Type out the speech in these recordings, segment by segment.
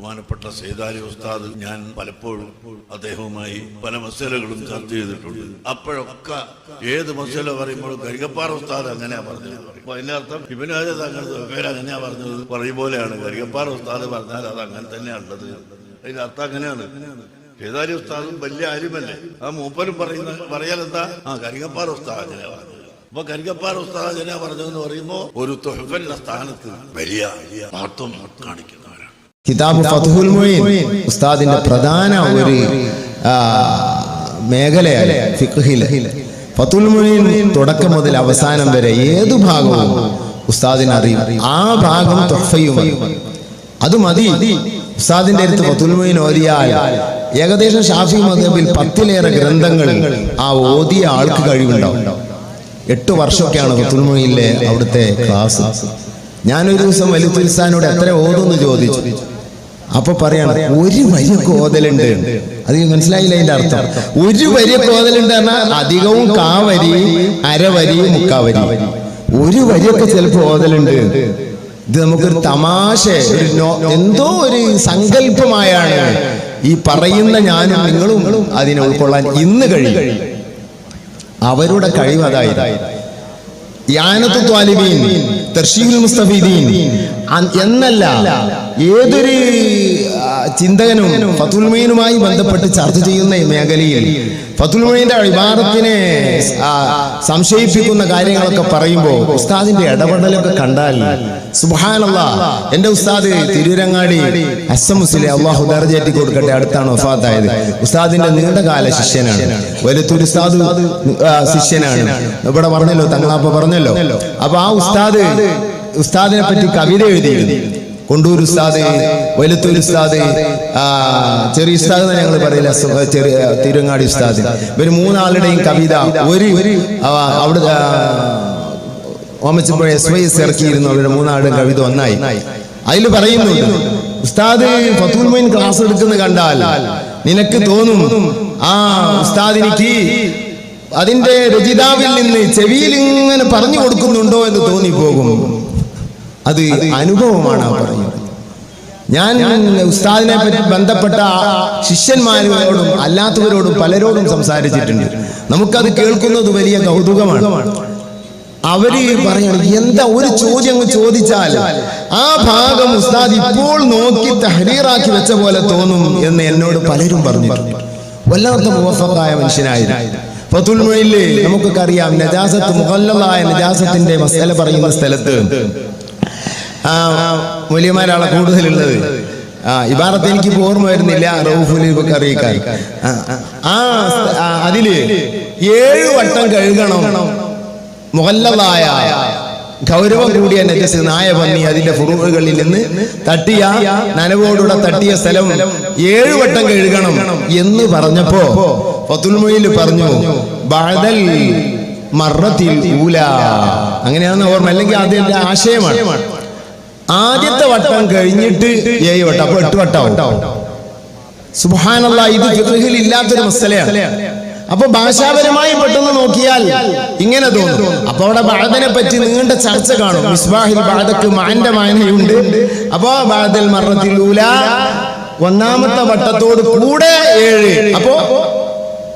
ബഹുമാനപ്പെട്ട സേതാരി ഉസ്താദ് ഞാൻ പലപ്പോഴും അദ്ദേഹവുമായി പല മസലകളും ചർച്ച ചെയ്തിട്ടുണ്ട്. അപ്പോഴൊക്കെ ഏത് മസല പറയുമ്പോഴും കരികപ്പാറ ഉസ്താദ് അങ്ങനെയാ പറഞ്ഞത്. അപ്പൊ അതിന്റെ അർത്ഥം ഇവനാജ് പേര് അങ്ങനെയാ പറഞ്ഞത്. പറയും പോലെയാണ് കരികപ്പാറ ഉസ്താദ് പറഞ്ഞാൽ അത് അങ്ങനെ തന്നെയാണുള്ളത്. അതിന്റെ അർത്ഥം അങ്ങനെയാണ്. സേതാരി ഉസ്താദും വലിയ ആരുമല്ലേ ആ മൂപ്പരും പറയുന്ന പറയാൽ എന്താ? ആ കരികപ്പാറ ഉസ്താദ് അങ്ങനെയാ പറഞ്ഞത്. അപ്പൊ കരികപ്പാറ ഉസ്താദ് അങ്ങനെയാ പറഞ്ഞതെന്ന് പറയുമ്പോ ഒരു തൊഹഫന്റെ സ്ഥാനത്ത് വലിയ മഹത്വം കാണിക്കുന്നവരാണ് കിതാബ് ഫതുഹുൽ മുഈൻ ഉസ്താദിന്റെ പ്രധാന ഒരു മേഖലയാണ് ഫിഖഹിൽ ഫതുൽ മുഈൻ തുടക്കം മുതൽ അവസാനം വരെ ഏതു ഭാഗവും ഉസ്താദിന് അറിയും. ആ ഭാഗം തൊഫയുമായി അത് മതി. ഉസ്താദിന്റെ അടുത്ത് ഫതുൽ മുഈൻ ഓതിയാൽ ഏകദേശം ഷാഫി മദബിൽ പത്തിലേറെ ഗ്രന്ഥങ്ങൾ ആ ഓതിയ ആൾക്ക് കഴിവുണ്ടാവും. എട്ട് വർഷമൊക്കെയാണ് ഫതുൽ മുഈനിലെ അവിടുത്തെ ക്ലാസ്. ഞാനൊരു ദിവസം വലിത്തുൽസാനോട് എത്ര ഓതുന്നു ചോദിച്ചു. അപ്പൊ പറയാണ് ഒരു വലിയ കോതലുണ്ട്. അത് മനസ്സിലായില്ല അതിന്റെ അർത്ഥം? ഒരു വലിയ കോതലുണ്ട് പറഞ്ഞാൽ അധികവും കാവരി അരവരി മുക്കാവരി. ഒരു വരിയൊക്കെ ചിലപ്പോ ഓതലുണ്ട് ഇത് നമുക്കൊരു തമാശ ഒരു എന്തോ ഒരു സങ്കല്പമായാണ് ഈ പറയുന്ന ഞാനും നിങ്ങളും അതിനെ ഉൾക്കൊള്ളാൻ ഇന്ന് കഴിയും. അവരുടെ കഴിവ് അതായിരുന്നു. മുസ്തഫീദീൻ. എന്നല്ല ഏതൊരു ചിന്തകനും ഫതുൽമീനുമായി ബന്ധപ്പെട്ട് ചർച്ച ചെയ്യുന്ന മേഖലയിൽ ഫതുൽമീന്റെ ഇബാറത്തിനെ സംശയിപ്പിക്കുന്ന കാര്യങ്ങളൊക്കെ പറയുമ്പോൾ ഉസ്താദിന്റെ ഇടപെടലൊക്കെ കണ്ടാൽ സുബാനല്ല എന്റെ ഉസ്താദ് തിരൂരങ്ങാടി എം മുസ്ലിം അള്ളാഹു ദർജേറ്റി കൊടുക്കട്ടെ അടുത്താണ് വഫാത്തായത്. ഉസ്താദിന്റെ നീണ്ടകാല ശിഷ്യനാണ്. വലുത്തൂർ ഉസ്താദ് ശിഷ്യനാണ്. ഇവിടെ പറഞ്ഞല്ലോ തങ്ങളാപ്പ പറഞ്ഞല്ലോ. അപ്പൊ ആ ഉസ്താദ് ഉസ്താദിനെ പറ്റി കവിത എഴുതിയിരുന്നു. കൊണ്ടൂർ ഉസ്താദ് വലുത്തൂർ ഉസ്താദ് ചെറിയ ഉസ്താദ് എന്ന് ഞങ്ങൾ പറയില്ല ചെറിയ തിരുവങ്ങാടി ഉസ്താദ്. ഇവർ മൂന്നാളുടെയും കവിത ഒരു അവിടെ ആ, ഓമച്ചപ്പോൾ എസ് വൈ എസ് ഇറക്കിയിരുന്നു അവരുടെ മൂന്നാളുടെ കവിത ഒന്നായി. അതിൽ പറയുന്നു ഉസ്താദ് ഫത്തുൽ ക്ലാസ് എടുക്കുന്ന കണ്ടാൽ നിനക്ക് തോന്നും ആ ഉസ്താദിനിക്ക് അതിന്റെ രചിതാവിൽ നിന്ന് ചെവിയിൽ ഇങ്ങനെ പറഞ്ഞു കൊടുക്കുന്നുണ്ടോ എന്ന് തോന്നിപ്പോകും. അത് അനുഭവമാണ് ആ പറയുന്നത്. ഞാൻ ഉസ്താദിനെ പറ്റി ബന്ധപ്പെട്ട ശിഷ്യന്മാരോടും അല്ലാത്തവരോടും പലരോടും സംസാരിച്ചിട്ടുണ്ട്. നമുക്കത് കേൾക്കുന്നത് വലിയ കൗതുകമാണ്. അവർ പറയണം എന്താ ഒരു ചോദ്യം ചോദിച്ചാൽ ആ ഭാഗം ഉസ്താദ് ഇപ്പോൾ നോക്കി തഹരീറാക്കി വെച്ച പോലെ തോന്നും എന്ന് എന്നോട് പലരും പറഞ്ഞു വല്ലാത്ത മുവഫക്കായ മനുഷ്യനായിരുന്നു. ഫതുൽമൊയിൽ നമുക്കൊക്കെ അറിയാം നജാസത്ത് മുഹല്ലായ നജാസത്തിന്റെ മസല പറയുന്ന സ്ഥലത്ത് ആ വലിയമാരാളെ കൂടുതലുള്ളത്. ആ ഇബാറത്ത് എനിക്ക് ഓർമ്മ വരുന്നില്ല റൌഫുലിബൊക്കെ അറിയിക്കാൻ. ആ, അതിൽ ഏഴ് വട്ടം കഴുകണം. മുഹല്ലതായ ഗൗരവം കൂടിയ നജസ് നായ പന്നി അതിന്റെ ഫുറുകളിൽ നിന്ന് തട്ടിയ നനവോടുകൂടെ തട്ടിയ സ്ഥലം ഏഴു വട്ടം കഴുകണം എന്ന് പറഞ്ഞപ്പോ ഫത്തുൽമൊയിൽ പറഞ്ഞു ബഅദൽ മറത്തിൽ ഊല. അങ്ങനെയാണെന്ന് ഓർമ്മ അല്ലെങ്കിൽ അതിന്റെ ആശയമാണ്. ആദ്യത്തെ വട്ടം കഴിഞ്ഞിട്ട് ഏഴ് വട്ടം. അപ്പൊ എട്ട് വട്ടം സുബാനല്ല ഇത് ഇല്ലാത്തൊരു മസലയാണ്. അപ്പൊ ഭാഷാപരമായി പെട്ടെന്ന് നോക്കിയാൽ ഇങ്ങനെ തോന്നും. അപ്പൊ അവിടെ ബാധനെ പറ്റി നീണ്ട ചർച്ച കാണും. മിസ്ബാഹിൽ ബാധക്ക് മാന്റെ മാനയുണ്ട് അപ്പോ ബാദൽ ഊല ഒന്നാമത്തെ വട്ടത്തോട് കൂടെ ഏഴ്. അപ്പോ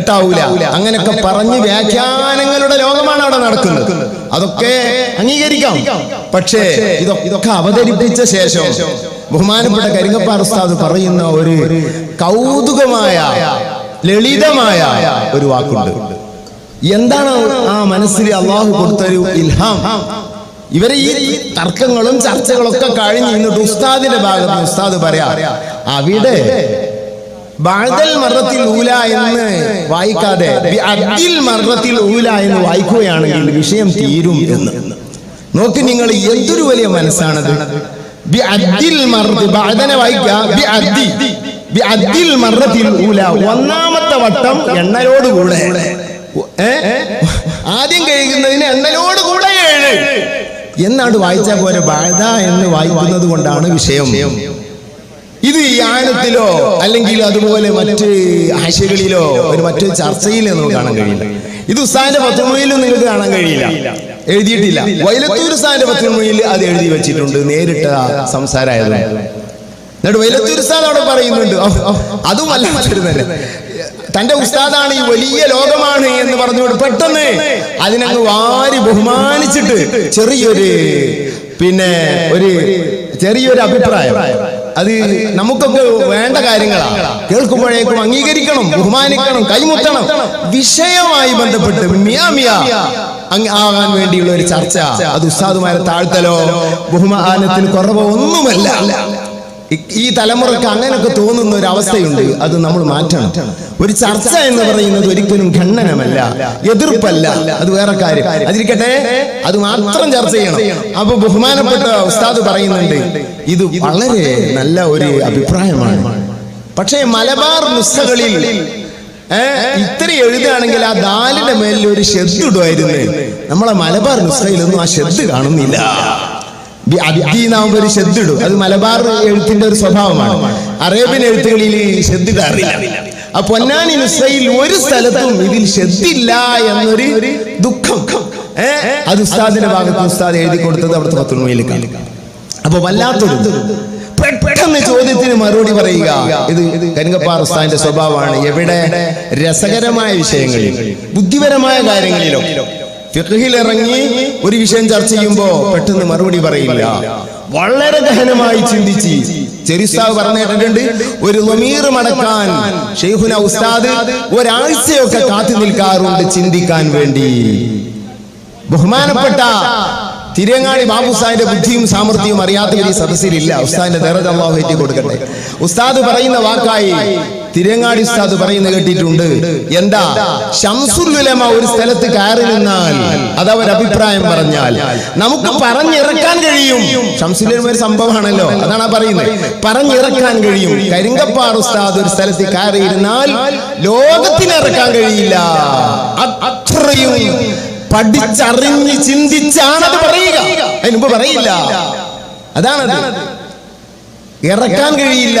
എട്ടാവൂല. അങ്ങനെയൊക്കെ പറഞ്ഞ് വ്യാഖ്യാനങ്ങളുടെ ലോകമാണ് അവിടെ നടക്കുന്നത്. അതൊക്കെ അംഗീകരിക്കാം. പക്ഷേ ഇതൊക്കെ അവതരിപ്പിച്ച ശേഷം ബഹുമാനപ്പെട്ട കരിങ്ങപ്പാർ ഉസ്താദ് പറയുന്ന ഒരു കൗതുകമായ ലളിതമായ ഒരു വാക്കുണ്ട്. എന്താണ് ആ മനസ്സിൽ അള്ളാഹു കൊടുത്തൊരു ഇൽഹാം? ഇവരെ ഈ തർക്കങ്ങളും ചർച്ചകളൊക്കെ കഴിഞ്ഞ് ഇന്നിട്ട് ഉസ്താദിന്റെ ഭാഗത്ത് ഉസ്താദ് പറയാ അവിടെ ബഅദൽ മർറത്തിൽ ഊല എന്ന് വായിക്കാതെ ബി അദ്ദിൽ മറത്തിൽ ഊല എന്ന് വായിക്കുകയാണെങ്കിൽ വിഷയം തീരും എന്ന്. നോക്കി നിങ്ങൾ എന്തൊരു വലിയ മനസ്സാണത്? ഒന്നാമത്തെ വട്ടം എണ്ണലോട് കൂടെ. ആദ്യം കഴിക്കുന്നതിന് എണ്ണലോട് കൂടെ ഏഴ്. എന്നാണ് വായിച്ചാൽ പോലെ ബഅദ എന്ന് വായിക്കുന്നത് കൊണ്ടാണ് വിഷയം. ഇത് ഈ ആഴത്തിലോ അല്ലെങ്കിൽ അതുപോലെ മറ്റ് ആശകളിലോ ഒരു മറ്റു ചർച്ചയിലോ നമുക്ക് കാണാൻ കഴിയില്ല. ഇത് ഉസ്താന്റെ പത്തുമൊഴിയിലും നിങ്ങൾക്ക് കാണാൻ കഴിയില്ല. എഴുതിയിട്ടില്ല. വൈലത്തൂർ ഉസ്താന്റെ പത്തുമൊഴിയിൽ അത് എഴുതി വെച്ചിട്ടുണ്ട്. നേരിട്ട സംസാരമായത് എന്നിട്ട് വൈലത്തൂർ ഉസ്താദ് അവിടെ പറയുന്നുണ്ട്. അതും അല്ല മറ്റൊരു തന്റെ ഉസ്താദാണ് ഈ വലിയ ലോകമാണ് എന്ന് പറഞ്ഞുകൊണ്ട് പെട്ടെന്ന് അതിനങ്ങ് വാരി ബഹുമാനിച്ചിട്ട് ചെറിയൊരു പിന്നെ ഒരു ചെറിയൊരു അഭിപ്രായം. അത് നമുക്കൊക്കെ വേണ്ട കാര്യങ്ങളാണ് കേൾക്കുമ്പോഴേക്കും അംഗീകരിക്കണം ബഹുമാനിക്കണം കൈമുട്ടണം. വിഷയമായി ബന്ധപ്പെട്ട് മിയാ ആകാൻ വേണ്ടിയുള്ള ഒരു ചർച്ച. അത് ഉസ്താദുമാരെ താഴ്ത്തലോ ബഹുമാനത്തിന് കുറവോ ഒന്നുമല്ല. ഈ- തലമുറയ്ക്ക് അങ്ങനെയൊക്കെ തോന്നുന്ന ഒരു അവസ്ഥയുണ്ട്. അത് നമ്മൾ മാറ്റണം. ഒരു ചർച്ച എന്ന് പറയുന്നത് ഒരിക്കലും ഖണ്ഡനമല്ല എതിർപ്പല്ല അത് വേറെ കാര്യം. അതിരിക്കട്ടെ അത് മാത്രം ചർച്ച ചെയ്യണം. അപ്പൊ ബഹുമാനപ്പെട്ട ഉസ്താദ് പറയുന്നുണ്ട് ഇത് വളരെ നല്ല ഒരു അഭിപ്രായമാണ്. പക്ഷേ മലബാർ നുസ്ഖകളിൽ ഇത്ര എഴുതുകയാണെങ്കിൽ ആ ദാലിന്റെ മേലിൽ ഒരു ഷെഡ് ഇടുമായിരുന്നു. നമ്മളെ മലബാർ നുസ്ഖയിലൊന്നും ആ ഷെഡ് കാണുന്നില്ല. ഒരു ഷെഡ് ഇടും അത് മലബാർ എഴുത്തിന്റെ ഒരു സ്വഭാവമാണ്. അറേബ്യൻ എഴുത്തുകളിൽ ഷെഡ് ഇടാറില്ല ആ പൊന്നാനി നുസ്ഖയിൽ ഒരു സ്ഥലത്തും ഇതിൽ ഷെദ്ദില്ല എന്നൊരു ദുഃഖം. അത് ഉസ്താദിന്റെ ഭാഗത്ത് ഉസ്താദ് എഴുതി കൊടുത്തത് അവിടുത്തെ പത്തുമയിൽ അപ്പൊ വല്ലാത്തൊരു പെട്ടെന്ന് ചോദ്യത്തിന് മറുപടി പറയുക. ഇത് കരിങ്കപ്പാർ ഉസ്താദിന്റെ സ്വഭാവമാണ്. എവിടെ രസകരമായ വിഷയങ്ങളിൽ ബുദ്ധിപരമായ കാര്യങ്ങളിലോ ഫിഖഹിൽ ഇറങ്ങി ഒരു വിഷയം ചർച്ച ചെയ്യുമ്പോ പെട്ടെന്ന് മറുപടി പറയില്ല. വളരെ ഗഹനമായി ചിന്തിച്ച് ചെറിസ്താവ് പറഞ്ഞിട്ടുണ്ട് ഒരു ലമീർ മടക്കാൻ ഷെയ്ഖുന ഉസ്താദ് ഒരാഴ്ചയൊക്കെ കാത്തു നിൽക്കാറുണ്ട് ചിന്തിക്കാൻ വേണ്ടി. ബഹുമാനപ്പെട്ട തിരങ്ങാടി ബാബു സാഹിന്റെ ബുദ്ധിയും സാമർഥ്യവും അറിയാത്തവർ ഈ സദസ്സിലില്ല. ഉസ്താദിന്റെ ദറജ അള്ളാഹു കൊടുക്കട്ടെ. ഉസ്താദ് പറയുന്ന വാക്കായി തിരങ്ങാടി ഉസ്താദ് പറയുന്ന കേട്ടിട്ടുണ്ട്. എന്താ? ഷംസുലുലമ ഒരു സ്ഥലത്ത് കയറി നിന്നാൽ അത് അവർ അഭിപ്രായം പറഞ്ഞാൽ നമുക്ക് പറഞ്ഞിറക്കാൻ കഴിയും. ഷംസുലുലമ ഒരു സംഭവമാണല്ലോ. അതാണ് പറയുന്നത്. പറഞ്ഞിറക്കാൻ കഴിയും. കരിങ്കപ്പാർ ഉസ്താദ് ഒരു സ്ഥലത്ത് കയറിയിരുന്നാൽ ലോകത്തിന് ഇറക്കാൻ കഴിയില്ല. അത്രയും പഠിച്ചറിഞ്ഞ് അത് പറയുക. അതിനുമ്പ് പറയില്ല. അതാണത്. ഇറക്കാൻ കഴിയില്ല.